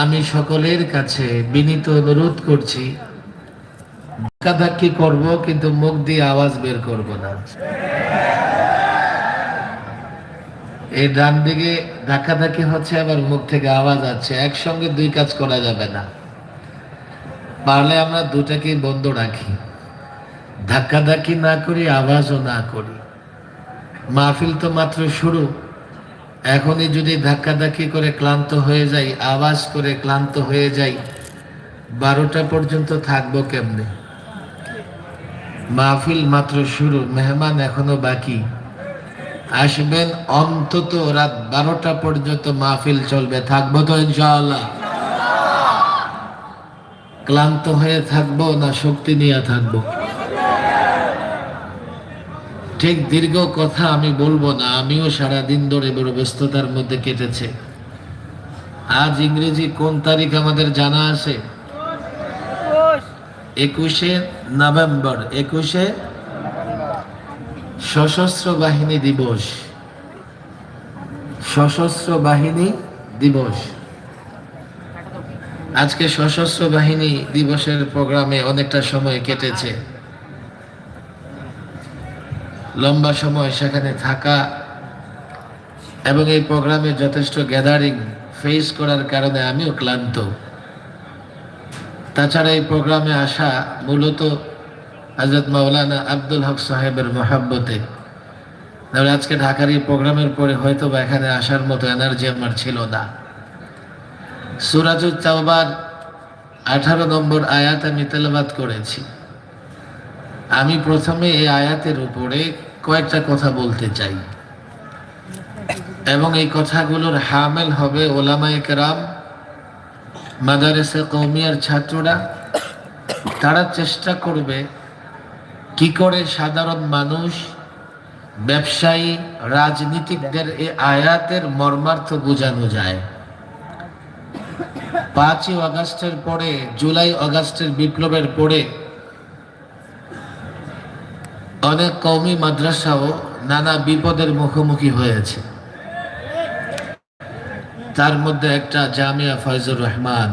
আমি সকলের কাছে বিনীত অনুরোধ করছি ধাক্কাধাক্কি করব, কিন্তু মুখ দিয়ে আওয়াজ বের করব না। এই ডান দিকে ধাক্কাধাক্কি হচ্ছে, আবার মুখ থেকে আওয়াজ আছে একসঙ্গে দুই কাজ করা যাবে না। পারলে আমরা দুটাকেই বন্ধ রাখি। ধাক্কাধাক্কি না করি, আওয়াজও না করি। মাহফিল তো মাত্র শুরু। এখনই যদি ধাক্কাধাক্কি করে ক্লান্ত হয়ে যাই, আওয়াজ করে ক্লান্ত হয়ে যাই, বারোটা পর্যন্ত থাকব কেমনে? মাহফিল মাত্র শুরু, মেহমান এখনও বাকি। আসবেন অন্তত রাত বারোটা পর্যন্ত মাহফিল চলবে। থাকব তো ইনশাআল্লাহ। ক্লান্ত হয়ে থাকব না, শক্তি নিয়ে থাকব। ঠিক দীর্ঘ কথা আমি বলব না আমিও সারা দিন ধরে বড় ব্যস্ততার মধ্যে কেটেছে। আজ ইংরেজি কোন তারিখ আমাদের জানা আছে? একুশে নভেম্বর একুশে সশস্ত্র বাহিনী দিবস। সশস্ত্র বাহিনী দিবস। আজকে সশস্ত্র বাহিনী দিবসের প্রোগ্রামে অনেকটা সময় কেটেছে। লম্বা সময় সেখানে থাকা এবং এই প্রোগ্রামে যথেষ্ট গ্যাদারিং ফেস করার কারণে আমিও ক্লান্ত। তাছাড়া এই প্রোগ্রামে আসা মূলত হজরত মাওলানা আব্দুল হক সাহেবের মহাব্বতে। তাহলে আজকে ঢাকার এই প্রোগ্রামের পরে হয়তো বা এখানে আসার মতো এনার্জি আমার ছিল না। সুরাজুল চাওবার আঠারো নম্বর আয়াত আমি তেলাবাদ করেছি। আমি প্রথমে এই আয়াতের উপরে কয়েকটা কথা বলতে চাই। এবং এই কথাগুলোর হামেল হবে ওলামায়ে কেরাম, মাদারেসে কৌমিয়ার ছাত্ররা। তারা চেষ্টা করবে কি করে সাধারণ মানুষ, ব্যবসায়ী, রাজনীতিকদের এই আয়াতের মর্মার্থ বোঝানো যায়। পাঁচই আগস্টের পরে, জুলাই অগাস্টের বিপ্লবের পরে অনেক কৌমি মাদ্রাসাও নানা বিপদের মুখোমুখি হয়েছে। তার মধ্যে একটা জামিয়া ফয়জুর রহমান।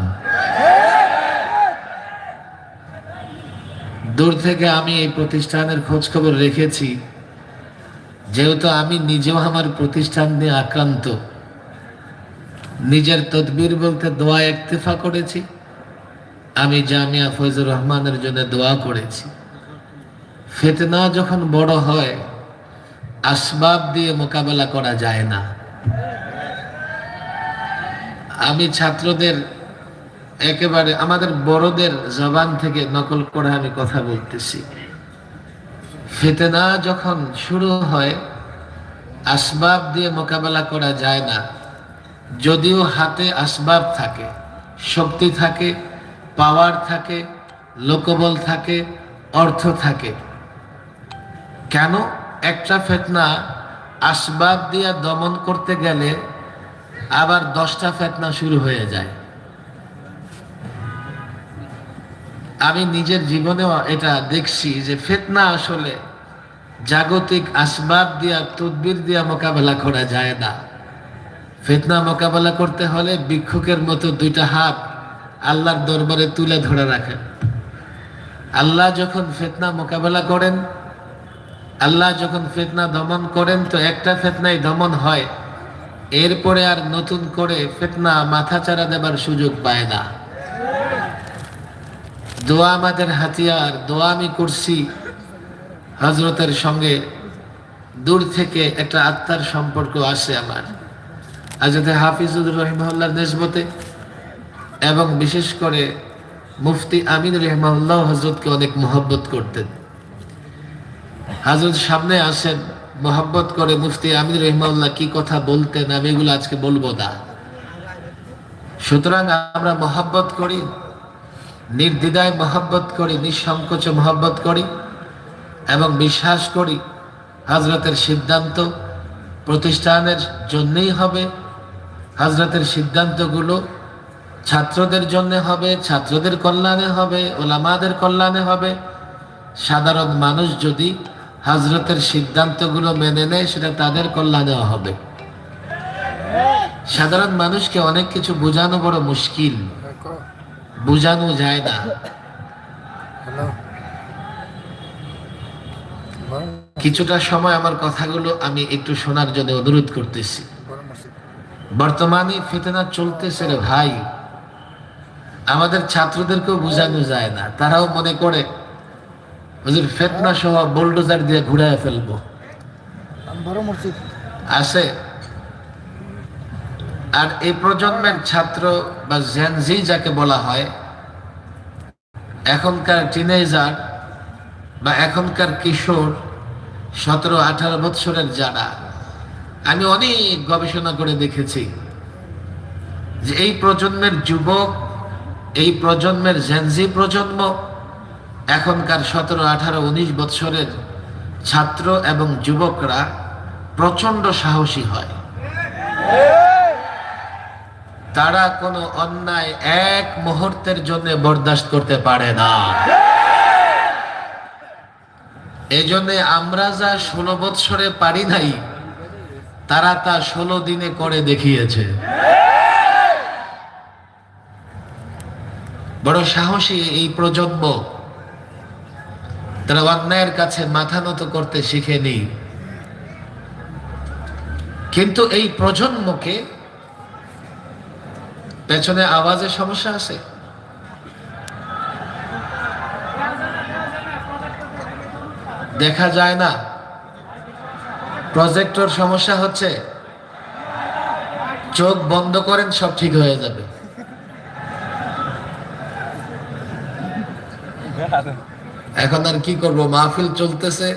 দূর থেকে আমি এই প্রতিষ্ঠানের খোঁজ খবর রেখেছি। যেহেতু আমি নিজেও আমার প্রতিষ্ঠান নিয়ে আক্রান্ত। নিজের তদবির বলতে দোয়া একতেফা করেছি। আমি জামিয়া ফয়জুর রহমানের জন্য দোয়া করেছি। ফেতনা যখন বড় হয়, আসবাব দিয়ে মোকাবেলা করা যায় না। আমি ছাত্রদের একেবারে, আমাদের বড়দের জবান থেকে নকল করে আমি কথা বলতেছি। ফেতনা যখন শুরু হয়, আসবাব দিয়ে মোকাবেলা করা যায় না। যদিও হাতে আসবাব থাকে, শক্তি থাকে, পাওয়ার থাকে, লোকবল থাকে, অর্থ থাকে। কেন একটা ফেতনা আসবাব দিয়ে দমন করতে গেলে আবার দশটা ফেতনা শুরু হয়ে যায়? আমি নিজের জীবনেও এটা দেখছি যে ফেতনা আসলে জাগতিক আসবাব দিয়া, তদবির দিয়া মোকাবেলা করা যায় না। ফেতনা মোকাবেলা করতে হলে ভিক্ষুকের মতো দুইটা হাত আল্লাহর দরবারে তুলে ধরে রাখেন। আল্লাহ যখন ফেতনা মোকাবেলা করেন আল্লাহ যখন ফেতনা দমন করেন, তো একটা ফেতনাই দমন হয়। এরপরে আর নতুন করে ফেতনা মাথা চারা দেবার সুযোগ পায় না। দোয়া আমাদের হাতিয়ার, দোয়া আমি করছি হজরতের সঙ্গে। দূর থেকে একটা আত্মার সম্পর্ক আসে আমার। আজতে হাফিজুর রহিমহল্লার নেসবতে এবং বিশেষ করে মুফতি আমিন রহমাউল্লাহ হজরতকে অনেক মহব্বত করতেন। হাজরত সামনে আসেন, মহব্বত করে, মুফতি আমিন রহমাউল্লাহ কি কথা বলতেন? আমি এগুলো আজকে বলব না। সুতরাং আমরা মহব্বত করি, নির্দ্বিধায় মহব্বত করি, নিঃসংকোচে মহব্বত করি এবং বিশ্বাস করি হজরতের সিদ্ধান্ত প্রতিষ্ঠানের জন্যেই হবে, হজরতের সিদ্ধান্তগুলো ছাত্রদের জন্য হবে, ছাত্রদের কল্যাণে হবে, ওলামাদের কল্যাণে হবে। সাধারণ মানুষ যদি হজরতের সিদ্ধান্তগুলো মেনে নেয় সেটা তাদের কল্যাণে হবে। সাধারণ মানুষকে অনেক কিছু বোঝানো বড় মুশকিল। বোঝানো যায় না। কিছুটা সময় আমার কথাগুলো আমি একটু শোনার জন্য অনুরোধ করতেছি। বর্তমানে ফিতনা চলতেছে রে ভাই। আমাদের ছাত্রদেরকেও বোঝানো যায় না তারাও মনে করে হুজুর ফেতনা সহ বোল্ডোজার দিয়ে ঘুরায় ফেলব। আমি বড় মসজিদ। আছে। আর এই প্রজন্মের ছাত্র বা জেনজি যাকে বলা হয় এখনকার টিনেজার বা এখনকার কিশোর সতেরো আঠারো বৎসরের যারা আমি অনেক গবেষণা করে দেখেছি যে এই প্রজন্মের যুবক এই প্রজন্মের জেনজি প্রজন্ম এখনকার সতেরো, আঠারো, উনিশ বৎসরের ছাত্র এবং যুবকরা প্রচণ্ড সাহসী হয়। তারা কোনো অন্যায় এক মুহূর্তের জন্য বরদাস্ত করতে পারে না। এই জন্যে আমরা যা ষোলো বৎসরে পারি নাই, তারা তা ষোলো দিনে করে দেখিয়েছে। বড় সাহসী এই প্রজন্ম তারা অন্যায়ের কাছে মাথা নত করতে শিখেনি কিন্তু এই প্রজন্মকে পেছনে আওয়াজের সমস্যা আছে? দেখা যায় না। প্রজেক্টর সমস্যা হচ্ছে, চোখ বন্ধ করেন, সব ঠিক হয়ে যাবে। এখন আর কি করব? মাহফিল চলতেছে।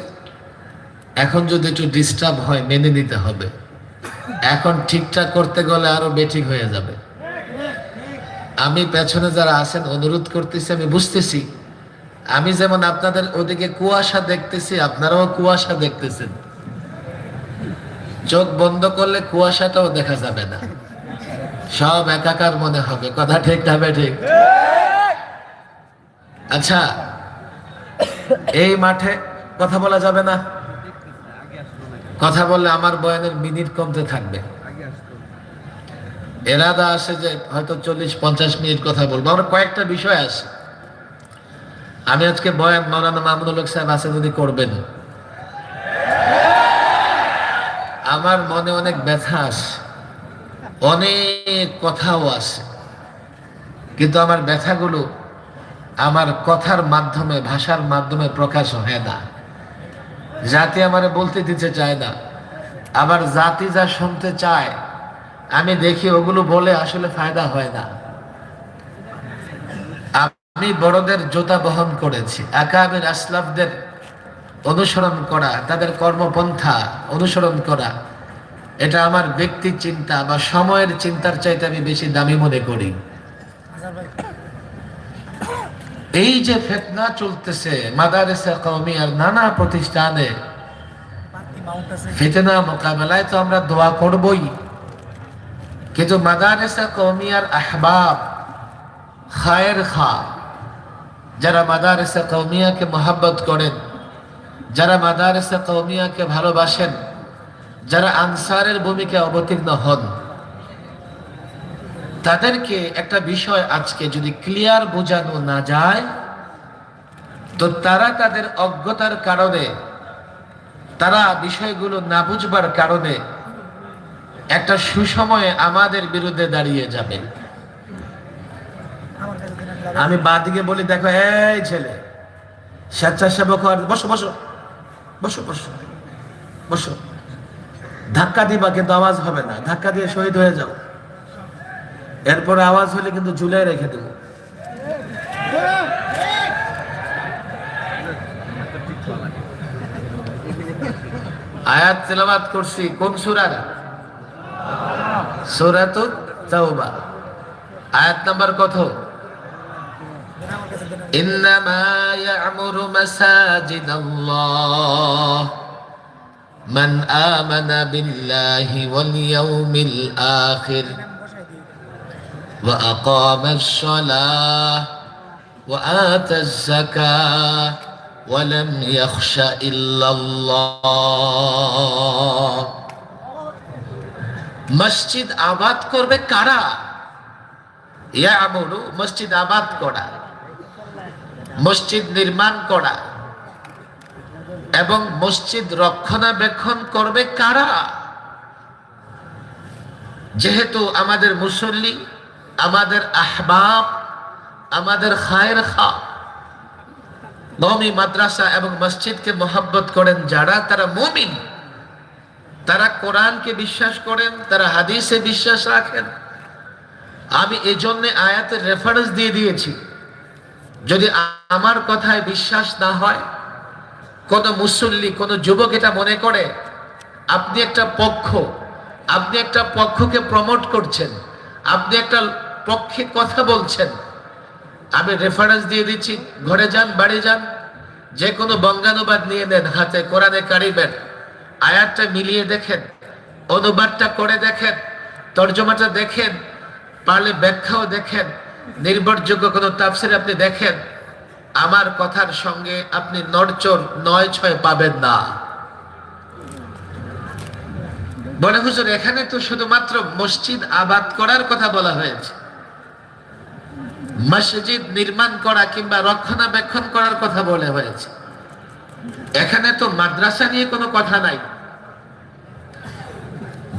এখন যদি একটু ডিস্টার্ব হয়, মেনে নিতে হবে। এখন ঠিকঠাক করতে গেলে আরও বেঠিক হয়ে যাবে। আমি পেছনে যারা আছেন, অনুরোধ করতেছি, আমি বুঝতেছি। আমি যেমন আপনাদের ওদিকে কুয়াশা দেখতেছি, আপনারাও কুয়াশা দেখতেছেন। চোখ বন্ধ করলে কুয়াশাটাও দেখা যাবে না। সব একাকার মনে হবে। কথা ঠিক হবে ঠিক। আচ্ছা এই মাঠে কথা বলা যাবে না। কথা বললে আমার বয়ানের মিনিট কমতে থাকবে। এরাদা আসে যে হয়তো চল্লিশ, পঞ্চাশ মিনিট কথা বলব। আমরা কয়েকটা বিষয় আছে। আমি আজকে বয়ান মৌলানা মাহমুদুল সাহেব আছেন উনি করবেন। আমার মনে অনেক ব্যথা আছে। অনেক কথাও আছে। কিন্তু আমার ব্যথাগুলো আমার কথার মাধ্যমে, ভাষার মাধ্যমে প্রকাশ হয় না। জাতি আমারে বলতে দিতে চায় না। আবার জাতি যা শুনতে চায়, আমি দেখি ওগুলো বলে আসলে ফায়দা হয় না। আমি বড়দের জোতা বহন করেছি। আকাবের আসলাফদের অনুসরণ করা, তাদের কর্মপন্থা অনুসরণ করা, এটা আমার ব্যক্তি চিন্তা বা সময়ের চিন্তার চাইতে আমি বেশি দামি মনে করি। এই যে ফেতনা চলতেছে, মাদারেসা কওমি আর নানা প্রতিষ্ঠানে ফিতনা মোকাবেলায় তো আমরা দোয়া করবই। কিন্তু মাদারেসা কৌমিয়ার আহবাব খায়ের খা। যারা মাদারেসা কৌমিয়াকে মোহাব্বত করেন, যারা মাদারেসা কৌমিয়াকে ভালোবাসেন, যারা আনসারের ভূমিকা অবতীর্ণ হন তাদেরকে একটা বিষয় আজকে যদি ক্লিয়ার বোঝানো না যায়, তো তারা তাদের অজ্ঞতার কারণে, তারা বিষয়গুলো না বুঝবার কারণে একটা সুসময়ে আমাদের বিরুদ্ধে দাঁড়িয়ে যাবে। আমি বাদিকে বলি, দেখো, এই ছেলে, স্বেচ্ছাসেবক বসো বসো বসো বসো বসো। ধাক্কা দিবা কিন্তু আওয়াজ হবে না। ধাক্কা দিয়ে শহীদ হয়ে যাও। এরপরে আওয়াজ হলে কিন্তু ঝুলাই রেখে দেব। আয়াত তেলাবাদ করছি, কোন সুরার? সুরাত তাওবা। আয়াত নাম্বার কত? ইন্নামা ইয়ামুরু মাসাজিদাল্লাহ। মান আমানা বিল্লাহি ওয়াল ইয়াউমিল আখির। وأقام الصلاة وآتى الزكاة ولم يخش إلا الله মসজিদ আবাদ করবে কারা ইয়া আমরু মসজিদ আবাদ করা মসজিদ নির্মাণ করা এবং মসজিদ রক্ষণাবেক্ষণ করবে কারা যেহেতু আমাদের মুসল্লি আমাদের আহবাব, আমাদের খায়ের খা নমি মাদ্রাসা এবং মসজিদকে মোহাব্বত করেন যারা, তারা মুমিন। তারা কোরআনকে বিশ্বাস করেন, তারা হাদিসে বিশ্বাস রাখেন। আমি এই জন্যে আয়াতের রেফারেন্স দিয়ে দিয়েছি। যদি আমার কথায় বিশ্বাস না হয়, কোন মুসল্লি, কোন যুবক এটা মনে করে, আপনি একটা পক্ষ, আপনি একটা পক্ষকে প্রমোট করছেন, আপনি একটা পক্ষে কথা বলছেন। আমি রেফারেন্স দিয়ে দিচ্ছি, ঘরে যান, বাড়ি যান। যে কোনো বঙ্গানুবাদ নিয়ে নেন হাতে, কোরআনে কারিবেন আয়াতটা মিলিয়ে দেখেন, অনুবাদটা করে দেখেন, তর্জমাটা দেখেন, পারলে ব্যাখ্যাও দেখেন, নির্ভরযোগ্য কোনো তাফসির আপনি দেখেন, আমার কথার সঙ্গে আপনি নড়চড় নয় ছয় পাবেন না। বলে হুজুর, এখানে তো শুধুমাত্র মসজিদ আবাদ করার কথা বলা হয়েছে। মসজিদ নির্মাণ করা কিংবা রক্ষণাবেক্ষণ করার কথা বলে হয়েছে। এখানে তো মাদ্রাসা নিয়ে কোনো কথা নাই।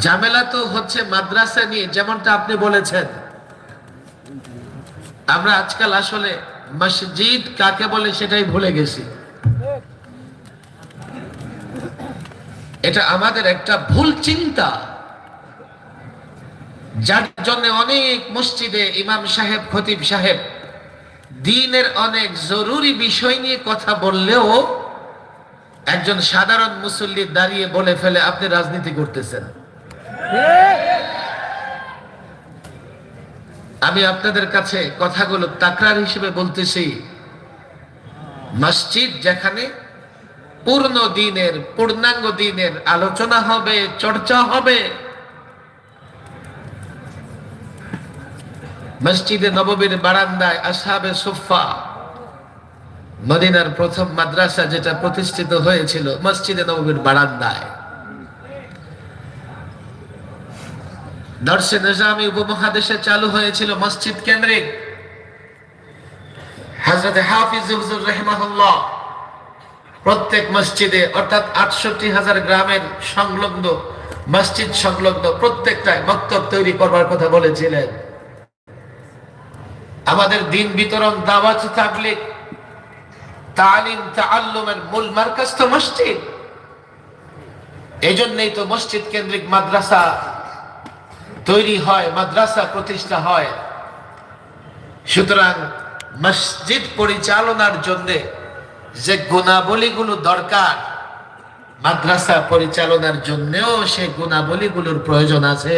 ঝামেলা তো হচ্ছে মাদ্রাসা নিয়ে, যেমনটা আপনি বলেছেন। আমরা আজকাল আসলে মসজিদ কাকে বলে সেটাই ভুলে গেছি। এটা আমাদের একটা ভুল চিন্তা। যার জন্য অনেক মসজিদে ইমাম সাহেব, খতিব সাহেব দিনের অনেক জরুরি বিষয় নিয়ে কথা বললেও একজন সাধারণ মুসল্লি দাঁড়িয়ে বলে ফেলে, আপনি রাজনীতি করতেছেন। আমি আপনাদের কাছে কথাগুলো তাকরার হিসেবে বলতেছি। মসজিদ যেখানে পূর্ণ দিনের, পূর্ণাঙ্গ দিনের আলোচনা হবে, চর্চা হবে মসজিদে নববীর বারান্দায় আসাবে সুফা মদিনার প্রথম মাদ্রাসা যেটা প্রতিষ্ঠিত হয়েছিল মসজিদে নববীর বারান্দায়। দর্শে নিজামী উপমহাদেশে চালু হয়েছিল মসজিদ কেন্দ্রিক। হজরত হাফিজ রহমাহুল্লাহ, প্রত্যেক মসজিদে অর্থাৎ আটষট্টি হাজার গ্রামের সংলগ্ন, মসজিদ সংলগ্ন প্রত্যেকটায় মক্তব তৈরি করবার কথা বলেছিলেন। আমাদের দিন বিতরণ দাওয়াত তাবলিগ তালিম, তাআল্লুমের মূল মার্কাজ তো মসজিদ। এই জন্যই তো মসজিদ কেন্দ্রিক মাদ্রাসা তৈরি হয়, মাদ্রাসা প্রতিষ্ঠা হয়। সুতরাং মসজিদ পরিচালনার জন্য যে গুণাবলীগুলো দরকার, মাদ্রাসা পরিচালনার জন্যও সেই গুণাবলীগুলোর প্রয়োজন আছে।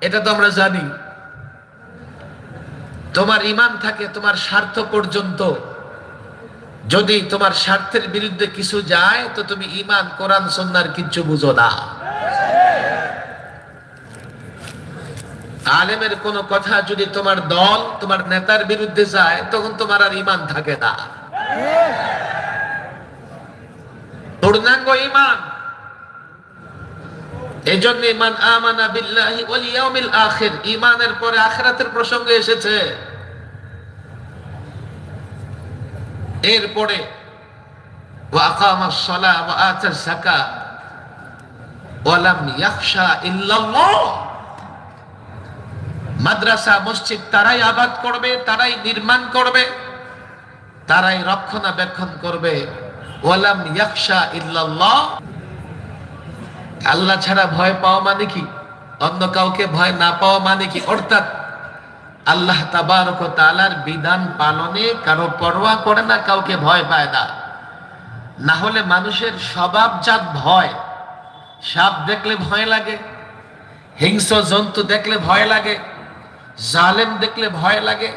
এটা তো আমরা জানি। তোমার ইমান থাকে তোমার স্বার্থ পর্যন্ত। যদি তোমার স্বার্থের বিরুদ্ধে কিছু যায়, তো তুমি ইমান, কোরআন সন্ন্যার কিচ্ছু বুঝো না। আলেমের কোন কথা যদি তোমার দল, তোমার নেতার বিরুদ্ধে যায়, তখন তোমার আর ইমান থাকে না। পূর্ণাঙ্গ ইমান। এই জন্য ইমান আমানা বিল্লাহি ওয়াল ইয়াউমিল আখির ইমানের পরে আখিরাতের প্রসঙ্গ এসেছে। এরপরে, ওয়া সালাহ ওয়া যাকাত ওয়া লাম ইয়াখশা ইল্লাল্লাহ। মাদ্রাসা, মসজিদ, তারাই আবাদ করবে, তারাই নির্মাণ করবে, তারাই রক্ষণাবেক্ষণ করবে। ওয়ালাম ইয়াখশা ইল্লাল্লাহ। আল্লাহ ছাড়া ভয় পাওয়া মানে কি? অন্য কাউকে ভয় না পাওয়া মানে কি? অর্থাৎ আল্লাহ তাবারক ও বিধান পালনে কারও পরোয়া করে না, কাউকে ভয় পায় না। না হলে মানুষের স্বভাবজাত ভয়। সাপ দেখলে ভয় লাগে, হিংস্র জন্তু দেখলে ভয় লাগে, জালেম দেখলে ভয় লাগে,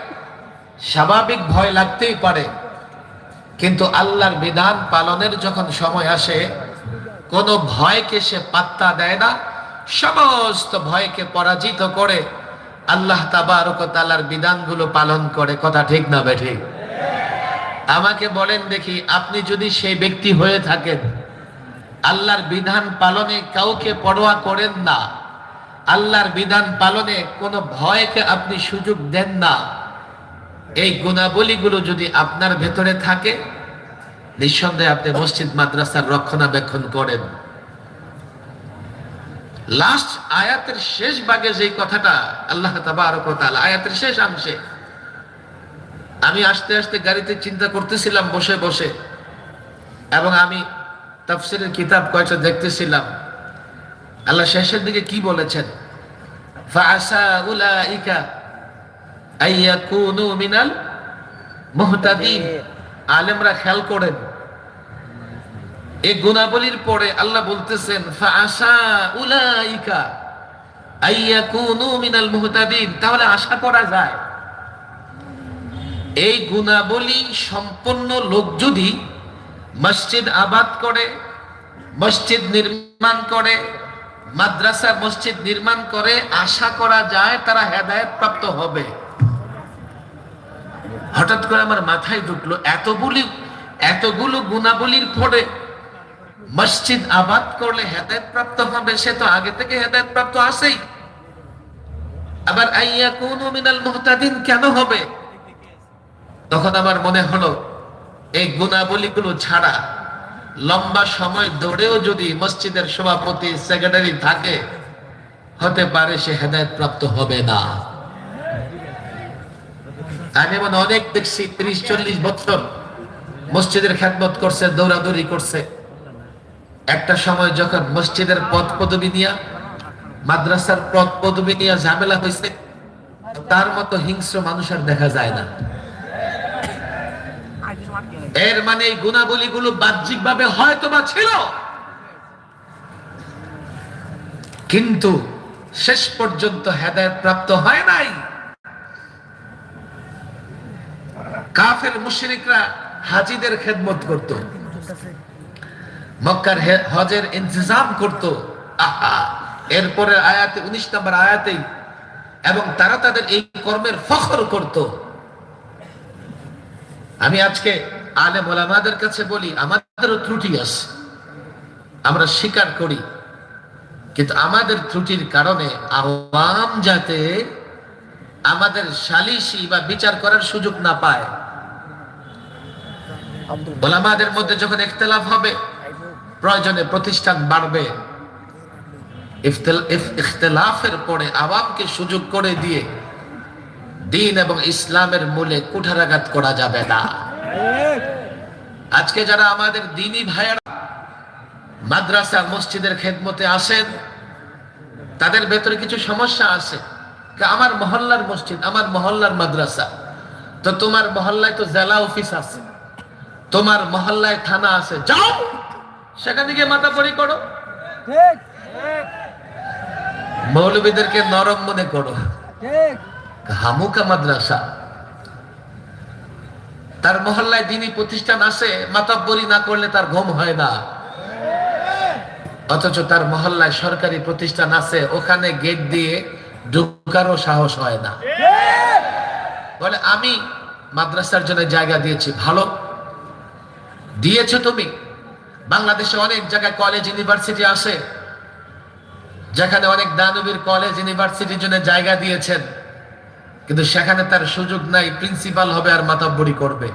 স্বাভাবিক ভয় লাগতেই পারে। কিন্তু আল্লাহর বিধান পালনের যখন সময় আসে কোনো ভয়কে সে পাত্তা দেয় না, সমস্ত ভয়কে পরাজিত করে আল্লাহ তাবারক তাআলার বিধানগুলো পালন করে। কথা ঠিক না বেঠিক আমাকে বলেন দেখি, আপনি যদি সেই ব্যক্তি হয়ে থাকেন, আল্লাহর বিধান পালনে কাউকে পরোয়া করেন না, আল্লাহর বিধান পালনে কোনো ভয়কে আপনি সুযোগ দেন না, এই গুণাবলীগুলো যদি আপনার ভেতরে থাকে নিঃসন্দেহে আপনি মসজিদ, মাদ্রাসার রক্ষণাবেক্ষণ করেন। লাস্ট আয়াতের শেষ ভাগে যে কথাটা আল্লাহ আয়াতের শেষ অংশে, আমি আস্তে আস্তে গাড়িতে চিন্তা করতেছিলাম, বসে বসে, এবং আমি তাফসিরের কিতাব কয়েকটা দেখতেছিলাম। আল্লাহ শেষের দিকে কি বলেছেন? মুহতাদিন। আলেমরা খেয়াল করেন। এই গুণাবলীর পরে আল্লাহ বলতেছেন তাহলে আশা করা যায়, এই গুণাবলী সম্পন্ন লোক যদি মসজিদ আবাদ করে, মসজিদ নির্মাণ করে, মাদ্রাসা মসজিদ নির্মাণ করে, আশা করা যায় তারা হেদায়েত প্রাপ্ত হবে। হঠাৎ করে আমার মাথায় ঢুকলো, এতগুলি, এতগুলো গুণাবলীর পরে মসজিদ আবাদ করলে হেদায়েত প্রাপ্ত হবে, সে তো আগে থেকে হেদায়েত প্রাপ্ত আছেই। আবার আইয়া কোন মিনাল কেন হবে? তখন আমার মনে হলো, এই গুণাবলীগুলো ছাড়া লম্বা সময় ধরেও যদি মসজিদের সভাপতি, সেক্রেটারি থাকে, হতে পারে সে হেদায়ত প্রাপ্ত হবে না। আমি এমন অনেক দেখছি, ত্রিশ, চল্লিশ বছর মসজিদের খ্যাতমত করছে, দৌড়াদৌড়ি করছে। একটা সময় যখন মসজিদের পদ পদবি নিয়া, মাদ্রাসার পদ পদবি নিয়ে ঝামেলা হয়েছে, তার মতো হিংস্র মানুষ আর দেখা যায় না। এর মানে এই গুণাবলীগুলো বাহ্যিক ভাবে হয়তো বা ছিল। কিন্তু শেষ পর্যন্ত হেদায়ত প্রাপ্ত হয় নাই। কাফের মুশরিকরা হাজিদের খেদমত করত। মক্কার হজের ইন্তজাম করত। এরপরে আয়াতে, উনিশ নম্বর আয়াতেই এবং তারা তাদের এই কর্মের ফখর করত। আমি আজকে আলে মোলামাদের কাছে বলি, আমাদেরও ত্রুটি আছে। আমরা স্বীকার করি। কিন্তু আমাদের ত্রুটির কারণে আওয়াম যাতে আমাদের সালিশি বা বিচার করার সুযোগ না পায় ওলামাদের মধ্যে যখন ইখতলাফ হবে, প্রয়োজনে প্রতিষ্ঠান বাড়বে। ইখতলাফের পরে আওয়ামকে সুযোগ করে দিয়ে দিন এবং ইসলামের মূলে কুঠারাঘাত করা যাবে না। আজকে যারা আমাদের দিনী ভাইয়েরা মাদ্রাসা, মসজিদের খেদমতে আসেন, তাদের ভেতরে কিছু সমস্যা আছে। আমার মহল্লার মসজিদ, আমার মহল্লার মাদ্রাসা। তো তোমার মহল্লায় তো জেলা অফিস আছে। তোমার মহল্লায় থানা আছে যাও। সেখানে গিয়ে মাথা পরি করো। মৌলবীদেরকে নরম মনে করো। হামুকা মাদ্রাসা। তার মহল্লায় দিনই প্রতিষ্ঠান আছে মাথা মাতাব্বরি না করলে তার ঘুম হয় না। অথচ তার মহল্লায় সরকারি প্রতিষ্ঠান আছে ওখানে গেট দিয়ে ঢুকারও সাহস হয় না। বলে আমি মাদ্রাসার জন্য জায়গা দিয়েছি ভালো। দিয়েছ তুমি? বাংলাদেশে অনেক জায়গায় কলেজ ইউনিভার্সিটি আছে, যেখানে অনেক দানবীর কলেজ ইউনিভার্সিটির জন্য জায়গা দিয়েছেন। কিন্তু সেখানে তার সুযোগ নাই প্রিন্সিপাল হবে আর মাতাব্বরি করবে।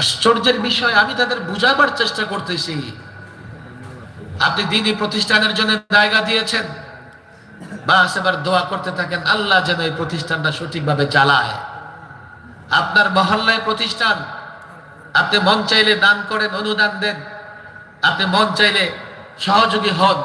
আশ্চর্যের বিষয়, আমি তাদের বুঝাবার চেষ্টা করতেছি। আপনি দিনই প্রতিষ্ঠানের জন্য জায়গা দিয়েছেন। বাস, এবার দোয়া করতে থাকেন, আল্লাহ যেন এই প্রতিষ্ঠানটা সঠিকভাবে চালায়। আপনার মহল্লায় প্রতিষ্ঠান আপনি মন চাইলে দান করেন অনুদান দেন। আপনি মন চাইলে সহযোগী হন।